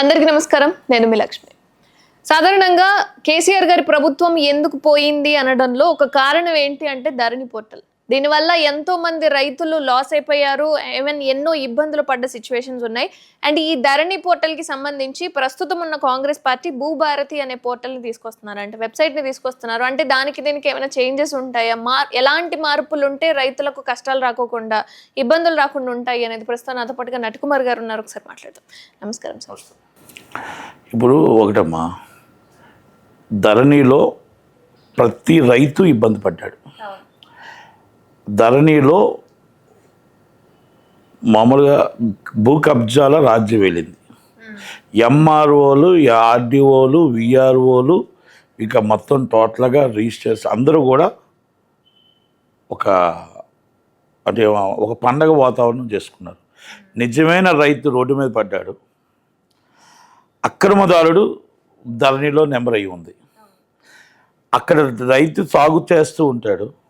అందరికీ నమస్కారం. నేను మీ లక్ష్మి. సాధారణంగా కేసీఆర్ గారి ప్రభుత్వం ఎందుకు పోయింది అనడంలో ఒక కారణం ఏంటి అంటే ధరణి పోర్టల్. దీనివల్ల ఎంతో మంది రైతులు లాస్ అయిపోయారు. ఈవెన్ ఎన్నో ఇబ్బందులు పడ్డ సిచ్యువేషన్స్ ఉన్నాయి. అండ్ ఈ ధరణి పోర్టల్కి సంబంధించి ప్రస్తుతం ఉన్న కాంగ్రెస్ పార్టీ భూభారతి అనే పోర్టల్ని తీసుకొస్తున్నారు అంటే వెబ్సైట్ని తీసుకొస్తున్నారు. అంటే దానికి దీనికి ఏమైనా చేంజెస్ ఉంటాయా? మా ఎలాంటి మార్పులు ఉంటే రైతులకు కష్టాలు రాకోకుండా ఇబ్బందులు రాకుండా ఉంటాయి అనేది ప్రస్తుతం నాతో పాటుగా నటకుమార్ గారు ఉన్నారు. ఒకసారి మాట్లాడదాం. నమస్కారం సార్. ఇప్పుడు ఒకటమ్మా ధరణిలో ప్రతి రైతు ఇబ్బంది పడ్డాడు. ధరణిలో మామూలుగా భూ కబ్జాల రాజ్యం వెళ్ళింది. ఎంఆర్ఓలు ఆర్డీఓలు విఆర్ఓలు ఇక మొత్తం టోటల్గా రిజిస్టర్స్ అందరూ కూడా ఒక అంటే ఒక పండగ వాతావరణం చేసుకున్నారు. నిజమైన రైతు రోడ్డు మీద పడ్డాడు. అక్రమదారుడు ధరణిలో నెంబర్ అయి ఉంది. అక్కడ రైతు సాగు చేస్తూ ఉంటాడు.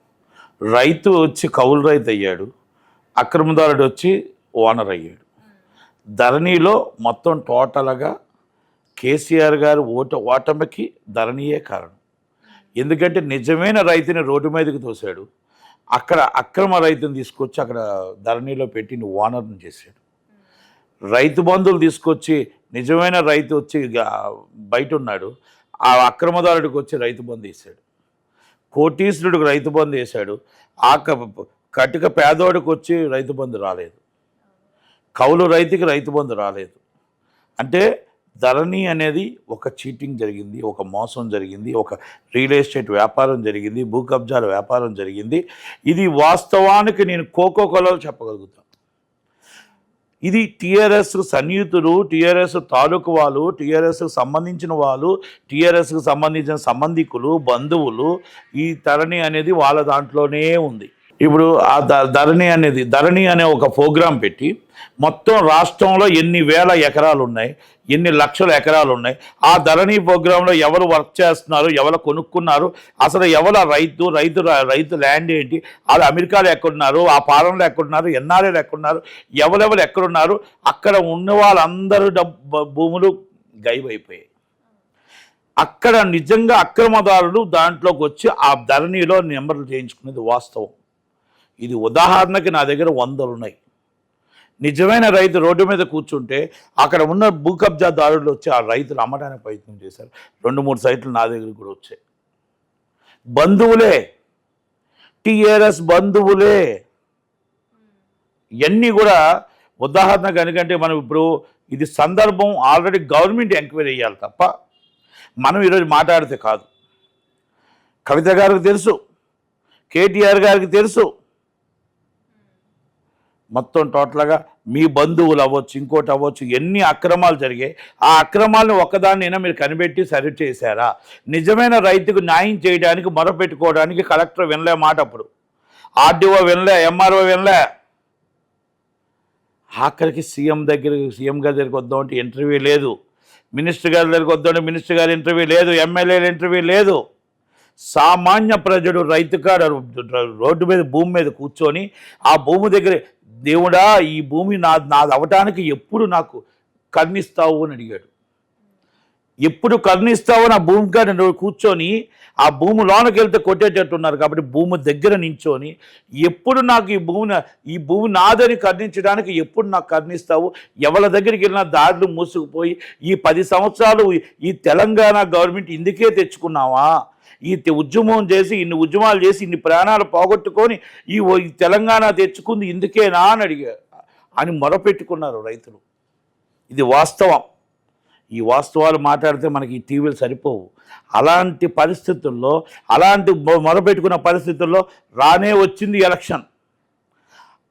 రైతు వచ్చి కౌలు రైతు అయ్యాడు అక్రమదారుడు వచ్చి ఓనర్ అయ్యాడు. ధరణిలో మొత్తం టోటల్గా కేసీఆర్ గారు ఓట ఓటమికి ధరణియే కారణం. ఎందుకంటే నిజమైన రైతుని రోడ్డు మీదకి తోశాడు. అక్కడ అక్రమ రైతుని తీసుకొచ్చి అక్కడ ధరణిలో పెట్టి ఓనర్ని చేశాడు. రైతు బంధువులు తీసుకొచ్చి నిజమైన రైతు వచ్చి బయట ఉన్నాడు. ఆ అక్రమదారుడికి వచ్చి రైతు బంధు ఇస్తాడు కోటీశ్వరుడికి రైతు బంధు వేశాడు. ఆ కటిక పేదోడికి వచ్చి రైతు బంధు రాలేదు. కౌలు రైతుకి రైతు బంధు రాలేదు. అంటే ధరణి అనేది ఒక చీటింగ్ జరిగింది ఒక మోసం జరిగింది ఒక రియల్ ఎస్టేట్ వ్యాపారం జరిగింది భూ కబ్జాల వ్యాపారం జరిగింది. ఇది వాస్తవానికి నేను కోకో కోలలో చెప్పగలుగుతాను. ఇది టీఆర్ఎస్ సన్నిహితులు టీఆర్ఎస్ తాలూకు వాళ్ళు టీఆర్ఎస్కు సంబంధించిన వాళ్ళు టీఆర్ఎస్కు సంబంధించిన సంబంధికులు బంధువులు ఈ తరణి అనేది వాళ్ళ దాంట్లోనే ఉంది. ఇప్పుడు ఆ ధ- ధరణి అనేది ధరణి అనే ఒక ప్రోగ్రాం పెట్టి మొత్తం రాష్ట్రంలో ఎన్ని వేల ఎకరాలు ఉన్నాయి ఎన్ని లక్షల ఎకరాలు ఉన్నాయి ఆ ధరణి ప్రోగ్రాంలో ఎవరు వర్క్ చేస్తున్నారు ఎవరు కొనుక్కున్నారు అసలు ఎవరు రైతు రైతు రైతు ల్యాండ్ ఏంటి వాళ్ళు అమెరికాలో ఎక్కడున్నారు ఆ పాలనలో ఎక్కడున్నారు ఎన్ఆర్ఏలు ఎక్కడున్నారు ఎవరెవరు ఎక్కడున్నారు అక్కడ ఉన్న వాళ్ళందరూ డబ్బు భూములు గైవైపోయాయి అక్కడ నిజంగా అక్రమదారులు దాంట్లోకి వచ్చి ఆ ధరణిలో నెంబర్లు చేయించుకునేది వాస్తవం. ఇది ఉదాహరణకి నా దగ్గర వందలు ఉన్నాయి నిజమైన రైతు రోడ్డు మీద కూర్చుంటే అక్కడ ఉన్న భూ కబ్జాదారులు వచ్చి ఆ రైతులు అమ్మడానికి ప్రయత్నం చేశారు. రెండు మూడు సైట్లు నా దగ్గర కూడా వచ్చాయి. బంధువులే టిఆర్ఎస్ బంధువులే. ఇవన్నీ కూడా ఉదాహరణకు ఎందుకంటే మనం ఇప్పుడు ఇది సందర్భం ఆల్రెడీ గవర్నమెంట్ ఎంక్వైరీ చేయాలి తప్ప మనం ఈరోజు మాట్లాడితే కాదు. కవిత గారికి తెలుసు కేటీఆర్ గారికి తెలుసు మొత్తం టోటల్గా మీ బంధువులు అవ్వచ్చు ఇంకోటి అవ్వచ్చు ఎన్ని అక్రమాలు జరిగాయి ఆ అక్రమాలను ఒకదాన్నైనా మీరు కనిపెట్టి సరి చేశారా నిజమైన రైతుకు న్యాయం చేయడానికి మొరపెట్టుకోవడానికి కలెక్టర్ వినలే మాట అప్పుడు. ఆర్డీఓ వినలే ఎంఆర్ఓ వినలే. ఆఖరికి సీఎం దగ్గర సీఎం గారి దగ్గరికి వద్దామంటే ఇంటర్వ్యూ లేదు. మినిస్టర్ గారి దగ్గరికి వద్దామంటే మినిస్టర్ గారి ఇంటర్వ్యూ లేదు ఎమ్మెల్యేల ఇంటర్వ్యూ లేదు. సామాన్య ప్రజలు రైతు కాడ రోడ్డు మీద భూమి మీద కూర్చొని ఆ భూమి దగ్గర దేవుడా ఈ భూమి నా నాది అవటానికి ఎప్పుడు నాకు కర్ణిస్తావు అని అడిగాడు. ఎప్పుడు కర్ణిస్తావు నా భూమి కాడ కూర్చొని ఆ భూమి లోనకి వెళ్తే కొట్టేటట్టున్నారు కాబట్టి భూమి దగ్గర నించొని ఎప్పుడు నాకు ఈ భూమిని ఈ భూమి నాదని కర్ణించడానికి ఎప్పుడు నాకు కర్ణిస్తావు? ఎవరి దగ్గరికి వెళ్ళినా దారులు మూసుకుపోయి ఈ పది సంవత్సరాలు ఈ తెలంగాణ గవర్నమెంట్ ఇందుకే తెచ్చుకున్నావా? ఈ తె- ఉద్యమం చేసి ఇన్ని ఉద్యమాలు చేసి ఇన్ని ప్రాణాలు పోగొట్టుకొని ఈ ఈ తెలంగాణ తెచ్చుకుంది ఇందుకేనా అని అడిగా. అని మొరపెట్టుకున్నారు రైతులు. ఇది వాస్తవం. ఈ వాస్తవాలు మాట్లాడితే మనకి ఈ టీవీలు సరిపోవు. అలాంటి పరిస్థితుల్లో అలాంటి మొరబెట్టుకున్న మొరపెట్టుకున్న పరిస్థితుల్లో రానే వచ్చింది ఎలక్షన్.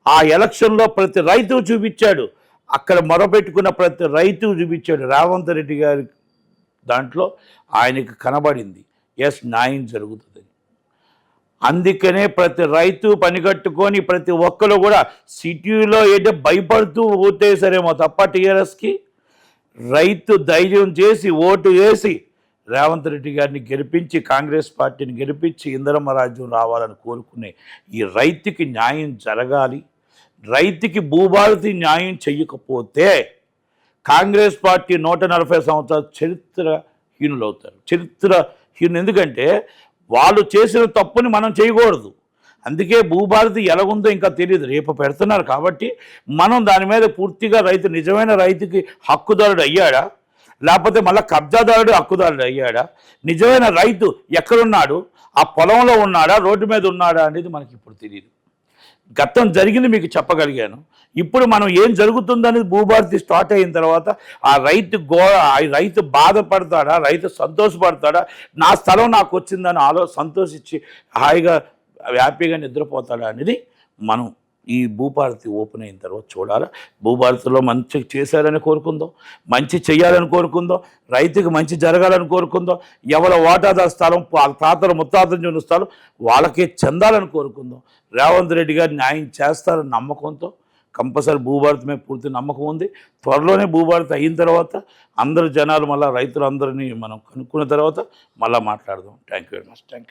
ఆ ఎలక్షన్లో ప్రతి రైతు చూపించాడు. అక్కడ మొరపెట్టుకున్న ప్రతి రైతు చూపించాడు. రేవంత్ రెడ్డి గారి దాంట్లో ఆయనకు కనబడింది. ఎస్ న్యాయం జరుగుతుంది. అందుకనే ప్రతి రైతు పనికట్టుకొని ప్రతి ఒక్కరు కూడా సిటీలో ఏంటంటే భయపడుతూ ఓటేసారేమో తప్ప టీఆర్ఎస్కి రైతు ధైర్యం చేసి ఓటు వేసి రేవంత్ రెడ్డి గారిని గెలిపించి కాంగ్రెస్ పార్టీని గెలిపించి ఇందరమ్మ రాజ్యం రావాలని కోరుకునే ఈ రైతుకి న్యాయం జరగాలి. రైతుకి భూభారతి న్యాయం చెయ్యకపోతే కాంగ్రెస్ పార్టీ నూట నలభై సంవత్సరాల చరిత్రహీనులు అవుతారు చరిత్రహీనులు ఎందుకంటే వాళ్ళు చేసిన తప్పుని మనం చేయకూడదు. అందుకే భూభారతి ఎలాగుందో ఇంకా తెలియదు రేపు పెడుతున్నారు కాబట్టి మనం దాని మీద పూర్తిగా రైతు నిజమైన రైతుకి హక్కుదారుడు అయ్యాడా? లేకపోతే మళ్ళీ కబ్జాదారుడు హక్కుదారుడు అయ్యాడా? నిజమైన రైతు ఎక్కడున్నాడు? ఆ పొలంలో ఉన్నాడా? రోడ్డు మీద ఉన్నాడా అనేది మనకి ఇప్పుడు తెలియదు గతం జరిగింది మీకు చెప్పగలిగాను. ఇప్పుడు మనం ఏం జరుగుతుందనేది భూభారతి స్టార్ట్ అయిన తర్వాత ఆ రైతు గో ఆ రైతు బాధపడతాడా? రైతు సంతోషపడతాడా? నా స్థలం నాకు వచ్చిందని ఆలో సంతోషించి హాయిగా హ్యాపీగా నిద్రపోతాడా అనేది మనం ఈ భూభారతి ఓపెన్ అయిన తర్వాత చూడాలి. భూభారతిలో మంచి చేశారని కోరుకుందాం మంచి చేయాలని కోరుకుందాం రైతుకి మంచి జరగాలని కోరుకుందాం ఎవరి వాటాదారు స్థలం వాళ్ళ తాతలు ముత్తాతలు చూసిన స్థలం వాళ్ళకే చెందాలని కోరుకుందాం. రేవంత్ రెడ్డి గారు న్యాయం చేస్తారని నమ్మకంతో కంపల్సరీ భూభారతి మీద పూర్తి నమ్మకం ఉంది. త్వరలోనే భూభారతి అయిన తర్వాత అందరు జనాలు మళ్ళీ రైతులందరినీ మనం కనుక్కున్న తర్వాత మళ్ళీ మాట్లాడదాం. Thank you very much thank you